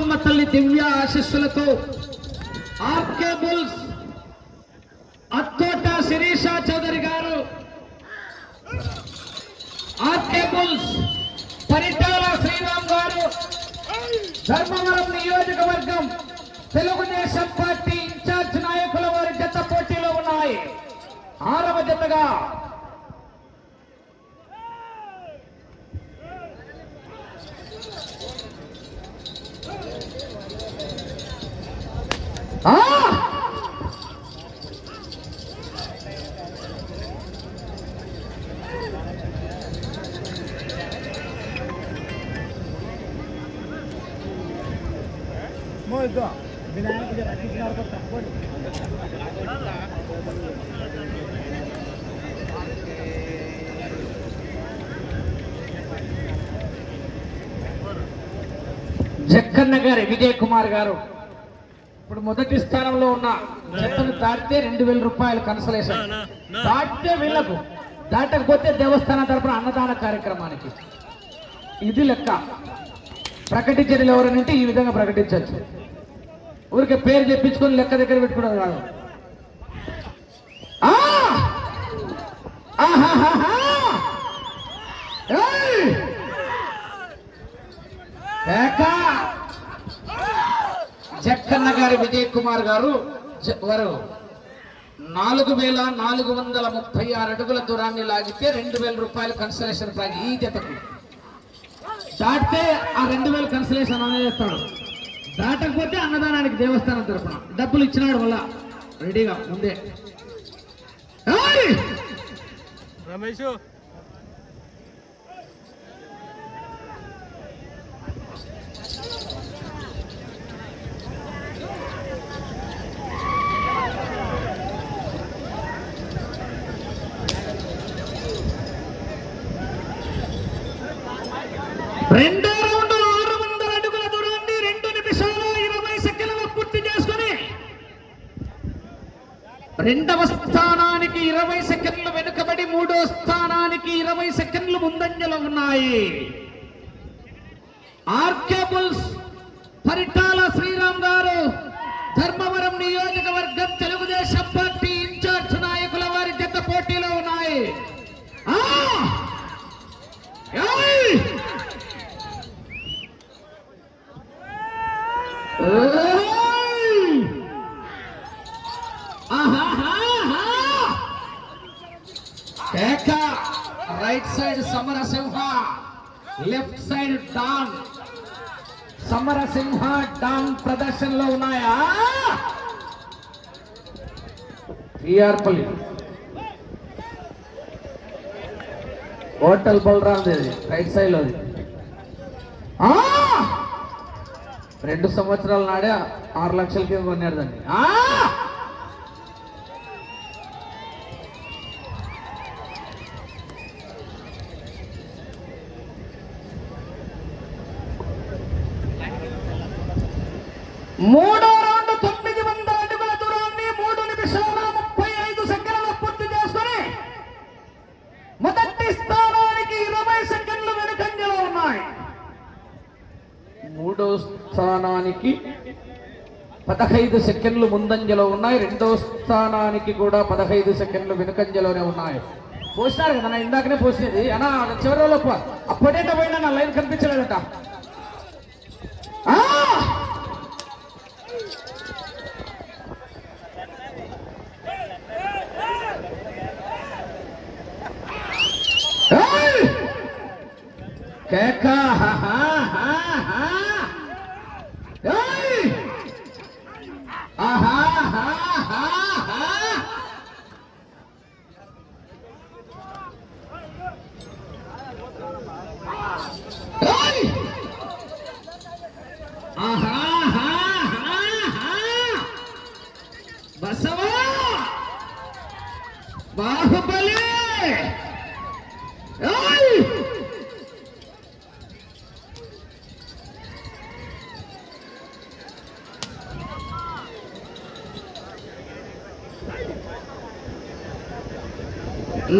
శ్రీ తల్లి దివ్య ఆశస్సులతో RK bulls Attota Sirisha Chowdary గారు ఆర్కే బుల్స్ పరిటాల శ్రీరామ్ గారు ధర్మవరం నియోజకవర్గం తెలుగుదేశం పార్టీ ఇన్ఛార్జ్ నాయకుల వారి జత పోటీలో ఉన్నాయి. ఆరవ జతగా ఆ! జక్కన్న గారి విజయ్ కుమార్ గారు ఇప్పుడు మొదటి స్థానంలో ఉన్న జట్టును దాటితే రెండు వేల రూపాయలు కన్సలేషన్ దాటితే వీళ్ళకు. దాటకపోతే దేవస్థానం తరపున అన్నదాన కార్యక్రమానికి. ఇది లెక్క. ప్రకటించని ఎవరనంటే ఈ విధంగా ప్రకటించవచ్చు. ఊరికే పేరు చెప్పించుకొని లెక్క దగ్గర పెట్టుకోవడం కాదు ఆ! చెక్కన్న జక్కన్న గారి విజయ్ కుమార్ గారు వారు నాలుగు వేల నాలుగు వందల ముప్పై ఆరు అడుగుల దూరాన్ని లాగితే రెండు వేల రూపాయలు కన్సలేషన్ ప్రైజ్ ఈ జతకు. దాటితే ఆ రెండు వేలు కన్సలేషన్ అనేది దాటకపోతే అన్నదానానికి దేవస్థానం తరపున. డబ్బులు ఇచ్చినాడు వల్ల రెడీగా ముందే. రమేష్ రెండో రౌండ్ ఆరు వందల అడుగుల దూరాన్ని రెండు నిమిషాల ఇరవై సెకండ్లు పూర్తి చేసుకుని రెండవ స్థానానికి ఇరవై సెకండ్లు వెనుకబడి మూడో స్థానానికి ఇరవై సెకండ్లు ముందంజలో ఉన్నాయి. ఆర్కే బుల్స్ పరిటాల శ్రీరామ్ గారు ధర్మవరం నియోజకవర్గం right side Samarasimha left side don Samarasimha don ప్రదర్శనలో ఉన్నాయా? టిఆర్పల్లి హోటల్ బలరాంది రైట్ సైడ్ లోది. రెండు సంవత్సరాల నాడే ఆరు లక్షలకి కొన్నాడు దాన్ని ఆ! మూడో రౌండ్ తొమ్మిది వందల అడుగుల దూరాన్ని మూడు నిమిషాల ముప్పై ఐదు సెకండ్లు పూర్తి చేసుకుని మొదటి స్థానానికి ఇరవై సెకండ్లు వెనుకంజలో ఉన్నాయి. మూడో స్థానానికి పదహైదు సెకండ్లు ముందంజలో ఉన్నాయి. రెండో స్థానానికి కూడా పదహైదు సెకండ్లు వెనుకంజలోనే ఉన్నాయి. పోసినారు కదా నా ఇందాకనే పోసినది. అనా చివరిలో అప్పుడేట పోయినా నా లైన్ కనిపించలేదట ఆ! ఏయ్! కేక హా హా హా హా ఏయ్! ఆహా హా హా హా ఏయ్! ఆహా హా హా హా బసవా బాహుబలి ఏయ్!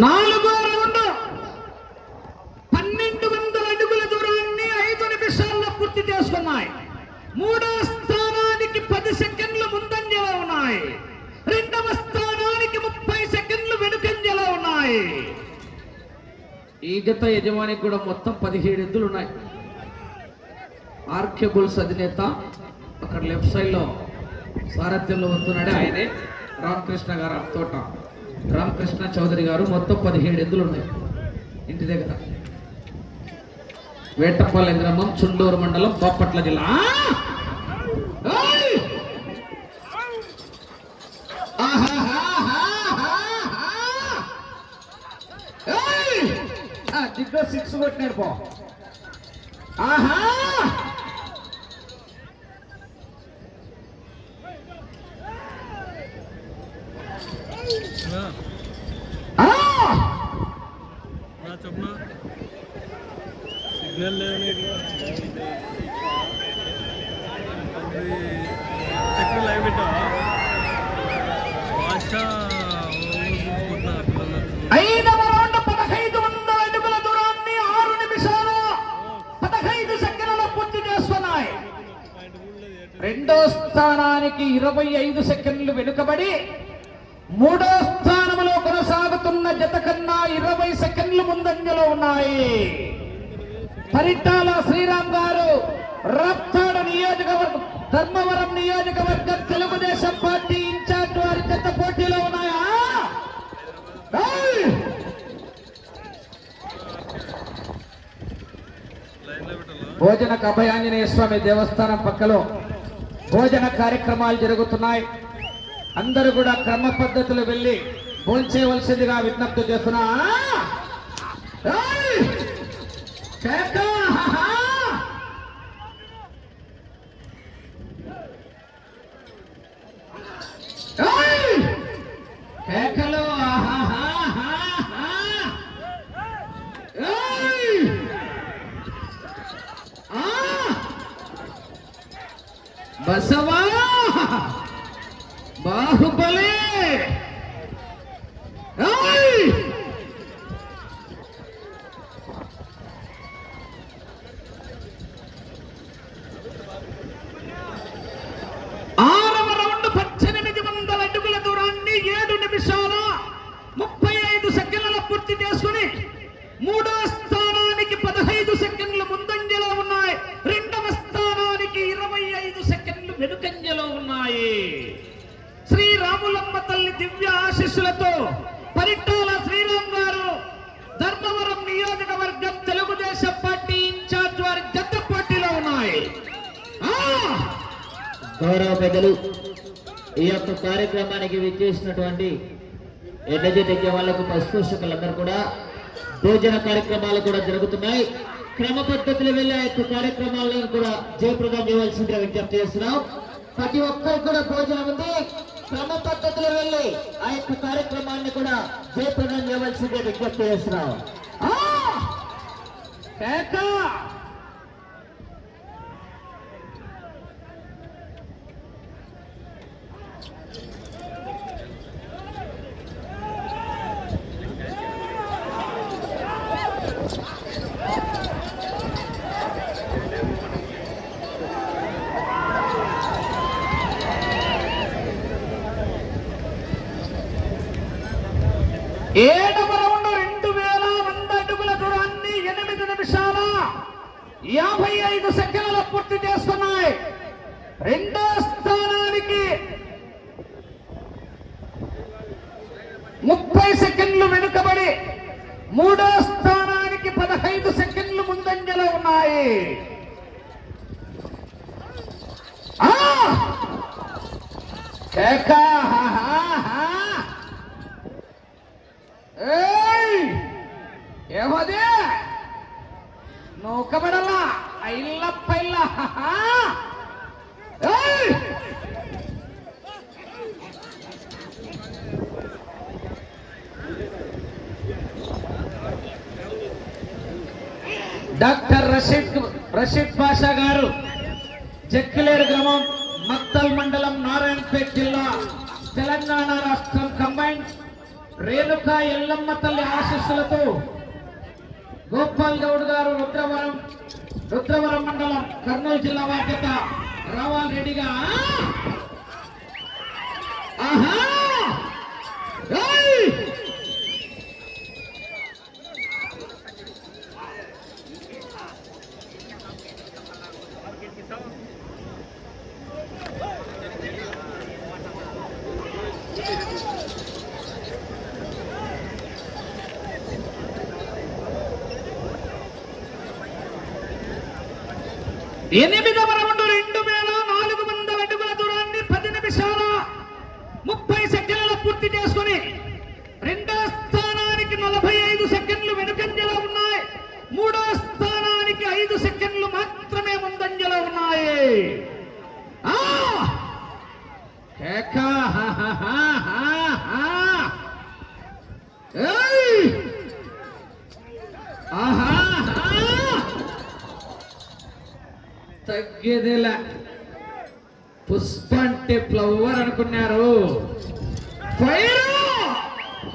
నాలుగో రౌండ్ పన్నెండు వందల అడుగుల దూరాన్ని ఐదు నిమిషాల మూడో స్థానానికి పది సెకండ్లు ముందంజలో ఉన్నాయి. రెండవ స్థానానికి ముప్పై సెకండ్లు వెనుకంజలో ఉన్నాయి. ఈ జత యజమానికి కూడా మొత్తం పదిహేడు ఎద్దులు ఉన్నాయి. ఆర్కే బుల్స్ అధినేత అక్కడ లెఫ్ట్ సైడ్లో సారథ్యంలో వస్తున్నాడే ఆయనే రామకృష్ణ గారు తోట. రామకృష్ణ చౌదరి గారు మొత్తం పదిహేడు ఎద్దులు ఉన్నాయి. ఇంటి దగ్గర. వేటపాలెం గ్రామం చుండూరు మండలం బాపట్ల జిల్లా. ఆ, సిక్స్ కొట్టినాడు పో. ఆహా నా ఆ! నా చెప్పనా సిగ్నల్ లేదని టెక్నికల్ లైవ్ పెట్టావా భాష చూసుకుంటున్నా పిల్లలు ఐదవ రౌండ్ పదహైదు వందల అడుగుల దూరాన్ని ఆరు నిమిషాలు పదహైదు సెకండ్లలో పూర్తి ఉన్నాయి. రెండో స్థానానికి ఇరవై ఐదు సెకండ్లు వెనుకబడి మూడో స్థానంలో కొనసాగుతున్న జత కన్నా ఇరవై సెకండ్లు ముందంజలో ఉన్నాయి. పరిటాల శ్రీరామ్ గారు రప్తాడ నియోజకవర్గం ధర్మవరం నియోజకవర్గం తెలుగుదేశం పార్టీ ఇన్ఛార్జ్ వారి జత పోటీలో ఉన్నాయా? భోజన అభయాంజనేయ స్వామి దేవస్థానం పక్కలో భోజన కార్యక్రమాలు జరుగుతున్నాయి. అందరూ కూడా క్రమ పద్ధతులు వెళ్ళి భోంచేయవలసిందిగా విజ్ఞప్తి చేస్తున్నా ఏయ్! కేక! హాహా! ఏయ్! కేకలు ఆహాహాహాహా! ఏయ్! ఆ! బసవా బాహుబలి ఏయ్! ఆరవ రౌండ్ పద్దెనిమిది వందల అడుగుల దూరాన్ని ఏడు నిమిషాల ముప్పై ఐదు సెకండ్ల పూర్తి చేసుకుని మూడో స్థానానికి పదహైదు సెకండ్లు ముందంజలో ఉన్నాయి రెండవ స్థానానికి ఇరవై ఐదు సెకండ్లు వెనుకంజలో ఉన్నాయి శ్రీరాములమ్మ తల్లి దివ్య ఆశీస్సులతో పరిటాల శ్రీరామ్ గారు ధర్మవరం నియోజకవర్గం తెలుగుదేశం పార్టీ ఇన్ఛార్జ్ వారి జత పోటీలో ఉన్నాయి ఆ! గౌరవ పెద్దలు. ఈ యొక్క కార్యక్రమానికి విచ్చేసినటువంటి ఎడ్లజెట్ వాళ్ళకు పశుపోషకులందరూ కూడా భోజన కార్యక్రమాలు కూడా జరుగుతున్నాయి. క్రమ పద్ధతిలో వెళ్ళి ఆ యొక్క కార్యక్రమాలను కూడా జయప్రదం చేయవలసిందిగా విజ్ఞప్తి చేస్తున్నాం. ప్రతి ఒక్కరు కూడా భోజనం ఉంది. క్రమ పద్ధతిలో వెళ్ళి ఆ యొక్క కార్యక్రమాన్ని కూడా జయప్రదం చేయవలసిందిగా విజ్ఞప్తి చేస్తున్నాం. ఏడవ రౌండ్ రెండు వేల వంద అడుగుల దూరాన్ని ఎనిమిది నిమిషాల యాభై ఐదు సెకండ్లు పూర్తి చేసుకున్నాయి రెండో స్థానానికి ముప్పై సెకండ్లు వెనుకబడి మూడో స్థానానికి పదహైదు సెకండ్లు ముందంజలో ఉన్నాయి ఆ! హా, హా, హా. ఏమది? నూకబడలా? ఐల్ల పైల్ల. డాక్టర్ రషీద్ రషీద్ పాషా గారు జక్కిలేరు గ్రామం మత్తల్ మండలం నారాయణపేట్ జిల్లా తెలంగాణ రాష్ట్రం కంబైన్ రేణుకా ఎల్లమ్మ తల్లి ఆశీస్సులతో గోపాల్ గౌడ్ గారు రుద్రవరం రుద్రవరం మండలం కర్నూలు జిల్లా బాధ్యత రావాలి రెడ్డిగా. ఆహా! ఎనిమిదవ రౌండ్ రెండు వేల నాలుగు వందల అడుగుల దూరాన్ని పది నిమిషాల ముప్పై సెకండ్ల పూర్తి చేసుకుని రెండో స్థానానికి నలభై ఐదు సెకండ్లు వెనుకంజలో ఉన్నాయి మూడో స్థానానికి ఐదు సెకండ్లు మాత్రమే ముందంజలో ఉన్నాయి ఆ! కేక! హా, హా, హా, హా, హా. ఏయ్! ఆహా హా. తగ్గేదేలా. పుష్ప అంటే ఫ్లవర్ అనుకున్నారు. ఫైర్!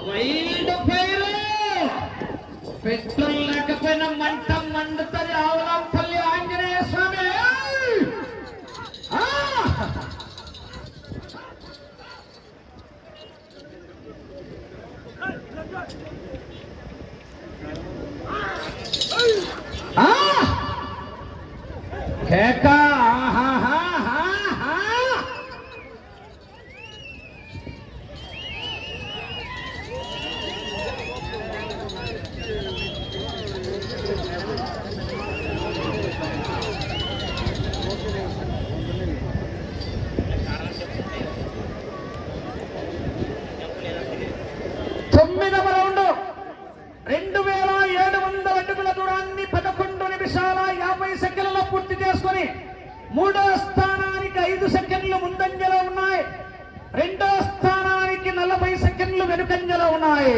Wild fire! పెట్రోల్ లేకపోయినా మంట మండుతుంది ఆవులంపల్లి ఆంజనేయ స్వామి ఆ! ఆ! కేక ఆహాహాహాహా. తొమ్మిదవ రౌండ్ రెండు వేల ఏడు వందల అడుగుల దూరాన్ని పదకొండు నిమిషాల యాభై సెకండ్లలో పూర్తి చేసుకొని మూడో స్థానానికి ఐదు సెకండ్లు ముందంజలో ఉన్నాయి రెండో స్థానానికి నలభై సెకండ్లు వెనుకంజలో ఉన్నాయి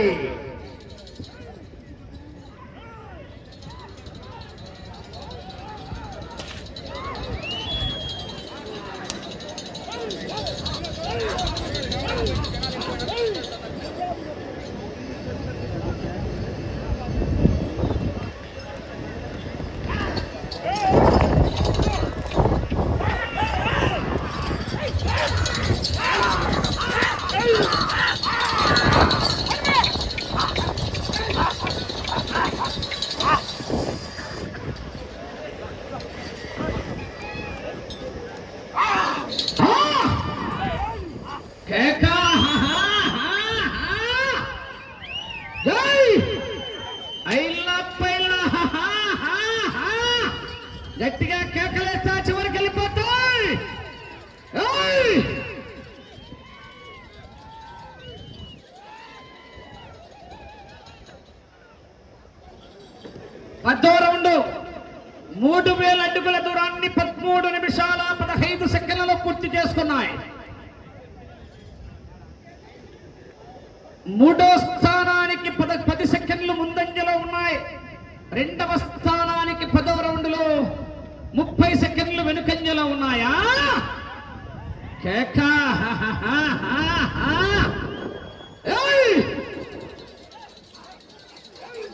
కేక జై ఐల్లా పైల్లా గట్టిగా కేకలేస్తా చివరికి వెళ్ళిపోతాయి ఏయ్! పదో రౌండ్ మూడు వేల అడుగుల దూరాన్ని పదమూడు నిమిషాల పదహైదు సెకండ్లలో పూర్తి చేసుకున్నాయి మూడో స్థానానికి పద పది సెకండ్లు ముందంజలో ఉన్నాయి రెండవ స్థానానికి పదవ రౌండ్లో ముప్పై సెకండ్లు వెనుకంజలో ఉన్నాయా? కేక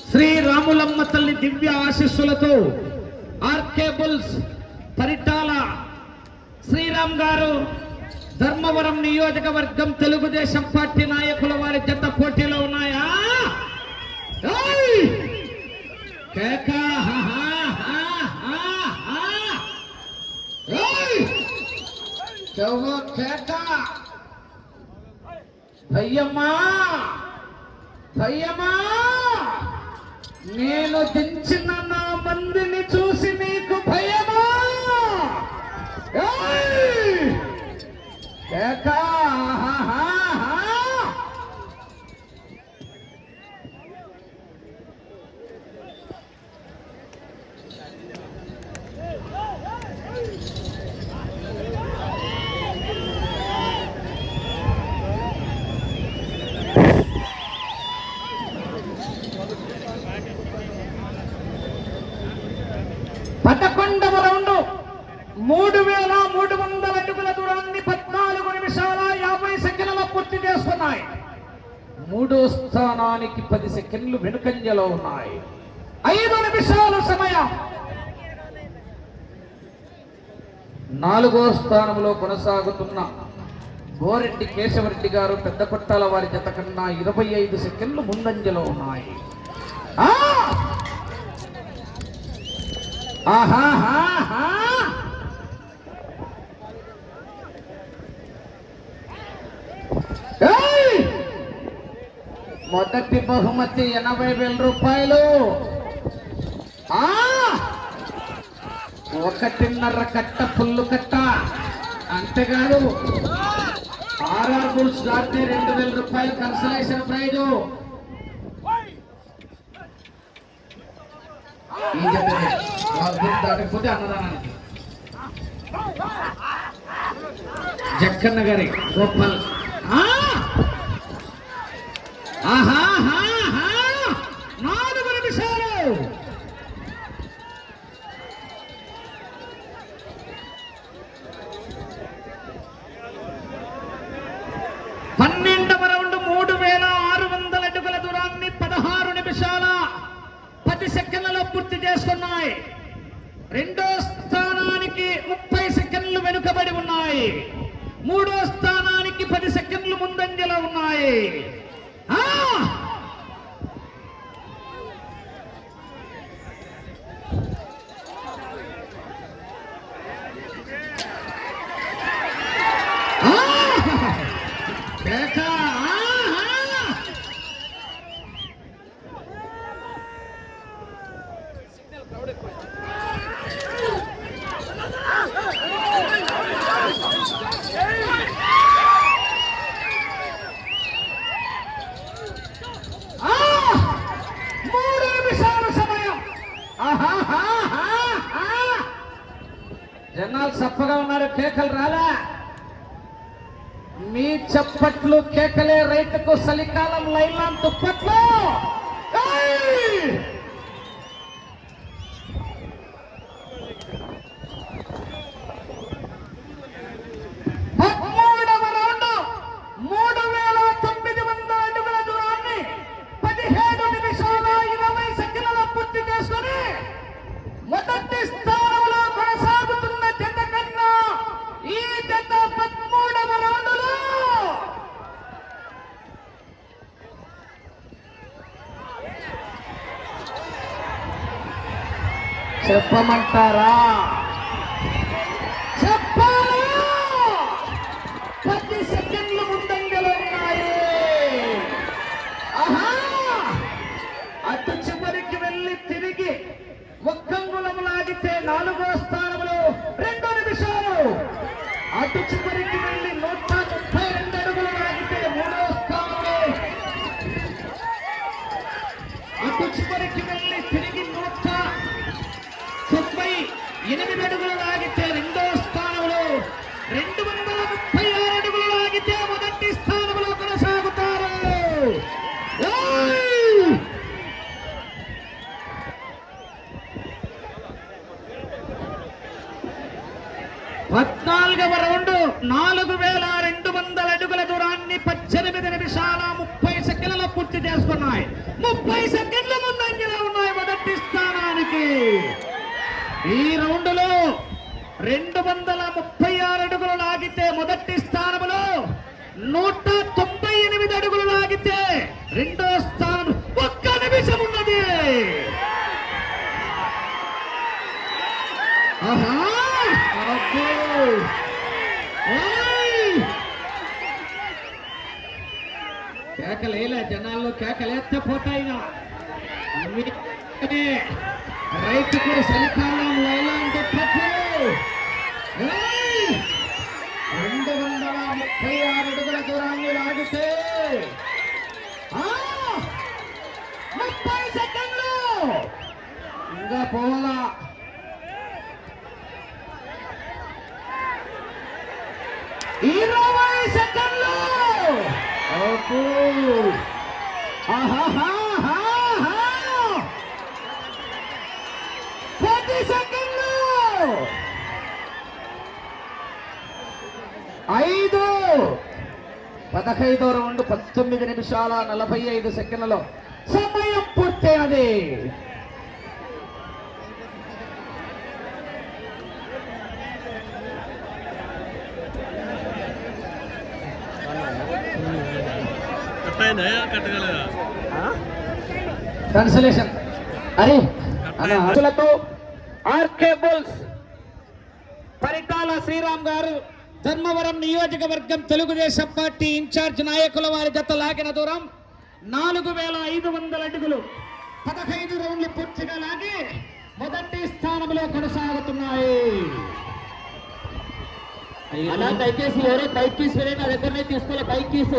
శ్రీ రాములమ్మ తల్లి దివ్య ఆశీస్సులతో ఆర్కేబుల్స్ పరిటాల శ్రీరామ్ గారు ధర్మవరం నియోజకవర్గం తెలుగుదేశం పార్టీ నాయకుల వారి జత పోటీలో ఉన్నాయా? ఏయ్! కేక! హా, హా, హా, హా, హా. ఏయ్! చెవ్వ భయ్యమ్మా భయ్యమ్మా నేను దించిన నా మందిని చూసి నీకు భయమా కేకా మూడు వేల మూడు వందల అడుగుల దూరాన్ని పద్నాలుగు నిమిషాల యాభై సెకండ్లలో పూర్తి చేస్తున్నాయి. మూడో స్థానానికి పది సెకండ్లు వెనుకంజలో ఉన్నాయి. ఐదు నిమిషాలు సమయం. నాలుగో స్థానంలో కొనసాగుతున్న గోరెడ్డి కేశవరెడ్డి గారు పెద్ద కొట్టాల వారి జత కన్నా ఇరవై ఐదు సెకండ్లు ముందంజలో ఉన్నాయి. ఆహా మొదటి బహుమతి ఎనభై వేల రూపాయలు. ఒకటిన్నర కట్ట పుల్లు కట్ట. అంతేకాదు ఆర్ఆర్ బుల్స్ దాటి రెండు వేల రూపాయలు కన్సలేషన్ ప్రైజు దాటకపోతే అన్నదానానికి. జక్కన్న గారి గోపాల్. ఆ! ఆహాహాహా! నాలుగు నిమిషాలు పన్నెండవ రౌండ్ మూడు వేల ఆరు వందల అడుగుల దూరాన్ని పదహారు నిమిషాల పది సెకండ్లలో పూర్తి చేసుకున్నాయి రెండో స్థానానికి ముప్పై సెకండ్లు వెనుకబడి ఉన్నాయి మూడో స్థానానికి పది సెకండ్లు ముందంజలో ఉన్నాయి ఆ! ఆ! కేక! ఆహా! ఆ! మూడు నిమిషాల సమయం ఆహాహాహాహా! జనాలు సప్పగా ఉన్నారు కేకలు రాలా? మీ చప్పట్లు కేకలే రైతుకు చలికాలం లైలాం దుప్పట్లు ఏయ్! పదమూడవ రౌండ్ మూడు వేల తొమ్మిది వందల అడుగుల దూరాన్ని పదిహేడు నిమిషాల ఇరవై సెకండ్ల పూర్తి చేసుకొని మొదటి స్థానంలో కొనసాగుతున్న జత కన్నా ఈ జత పదమూడవ రౌండ్లో చెప్పమంటారా? చెప్పాలా? పది సెకండ్లు ముందంజలో ఉన్నాయి. ఆహా! అటు చివరికి వెళ్ళి తిరిగి ఒక్కంగుళం లాగితే నాలుగో స్థానంలో రెండు నిమిషాలు. అటు చివరికి వెళ్ళి నూట ముప్పై రెండు అడుగులు లాగితే మూడో స్థానంలో అటు చివరికి వెళ్ళి తిరిగి నూట తొంభై ఎనిమిది అడుగులు లాగితే రెండో స్థానంలో రెండు వందల ముప్పై ఆరు అడుగులు లాగితే మొదటి స్థానంలో కొనసాగుతారు ఏయ్! పద్నాలుగవ రౌండ్ నాలుగు వేల రెండు వందల అడుగుల దూరాన్ని పద్దెనిమిది నిమిషాల ముప్పై సెకండ్ల ముప్పై సెకండ్ల ముందంజలో ఉన్నాయి మొదటి స్థానానికి. ఈ రౌండ్లో రెండు వందల ముప్పై ఆరు అడుగులు లాగితే మొదటి స్థానంలో నూట తొంభై ఎనిమిది అడుగులు లాగితే రెండో జనాల్లో కేకలేస్తే పోతాయినా అందుకే రైతుకు చలికాలం లైలాం చెప్పచ్చు. రెండు వందల ముప్పై ఆరు అడుగుల దూరాన్ని లాగితే ముప్పై సెకండ్లు! ఇంకా పోవాలా? ఇరవై సెకండ్లు! ఓకే. ఐదు. పదహైదు రౌండ్ పంతొమ్మిది నిమిషాల నలభై ఐదు సెకండ్లలో సమయం పూర్తయినది. కన్సలేషన్ అరే ఆర్కే బుల్స్ పరిటాల శ్రీరామ్ గారు ధర్మవరం నియోజకవర్గం తెలుగుదేశం పార్టీ ఇన్ఛార్జ్ నాయకుల వారి జత లాగిన దూరం నాలుగు వేల ఐదు వందల అడుగులు పదహైదు రౌండ్లు పూర్తిగా లాగి మొదటి స్థానంలో కొనసాగుతున్నాయి. అలా దయచేసి ఎవరో బైక్ కీస్ నా దగ్గరనే తీసుకోవాలి. Bike keys